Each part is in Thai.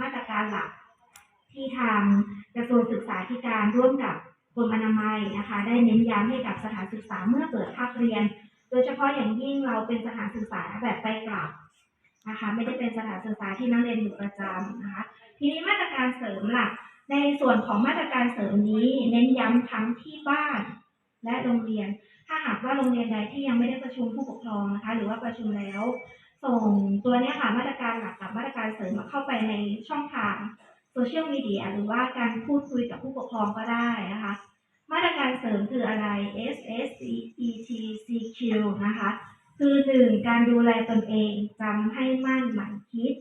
มาตรการหลัก ที่ทางกระทรวงศึกษาธิการร่วมกับกรมอนามัยนะคะ ได้เน้นย้ำให้กับสถานศึกษาเมื่อเปิดภาคเรียน โดยเฉพาะอย่างยิ่งเราเป็นสถานศึกษาแบบไปกลับนะคะไม่ได้เป็นสถานศึกษาที่นักเรียนอยู่ประจำนะคะทีนี้มาตรการเสริมหลักในส่วนของมาตรการเสริมนี้ เน้นย้ำทั้งที่บ้านและโรงเรียน ถ้าหากว่าโรงเรียนใดที่ยังไม่ได้ประชุมผู้ปกครองนะคะ หรือว่าประชุมแล้ว ส่งตัวนี้ค่ะมาตรการหลักกับมาตร รเสริมเข้าไปในช่องทางโซเชียลมีเดียหรือว่าการพูดคุยกับผู้ปกครองก็ได้นะคะ มาตรการเสริมคืออะไร S S E E T C Q นะคะ คือหนึ่งการดูแลตนเองจำให้มั่นหมั่นคิด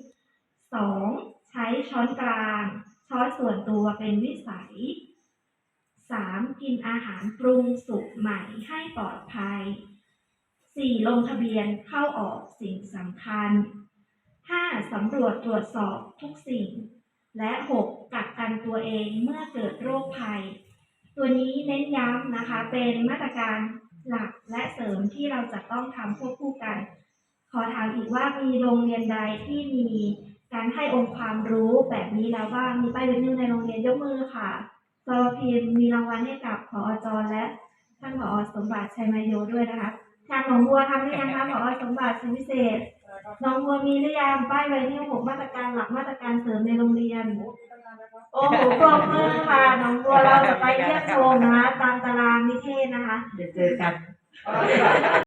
สองใช้ช้อนกลาง ช้อนส่วนตัวเป็นวิสัยสามกินอาหารปรุงสุกใหม่ให้ปลอดภัยสี่ลงทะเบียนเข้าออกสิ่งสำคัญ ห้าสำรวจตรวจสอบทุกสิ่ง และหกกักกันตัวเองเมื่อเกิดโรคภัย ตัวนี้เน้นย้ำนะคะเป็นมาตรการหลักและเสริมที่เราจะต้องทำควบคู่กัน ขอถามอีกว่ามีโรงเรียนใดที่มีการให้องค์ความรู้แบบนี้แล้วบ้างมีป้ายเวนิวในโรงเรียนยกมือค่ะจอพิมมีรางวัลให้กับผอจรและท่านผอสมบัติชัยมายโยด้วยนะคะทางหนองบัวทำหรือยังคะผอสมบัติสุวิเศษ หนองบัวมีหรือยังป้ายไวนิวหกมาตรการหลักมาตรการเสริมในโรงเรียน โอ้โหปรบมือค่ะน้องบัวเราจะไปเยี่ยมชมนะคะตามตารางนิเทศนะคะ เดี๋ยวเจอกัน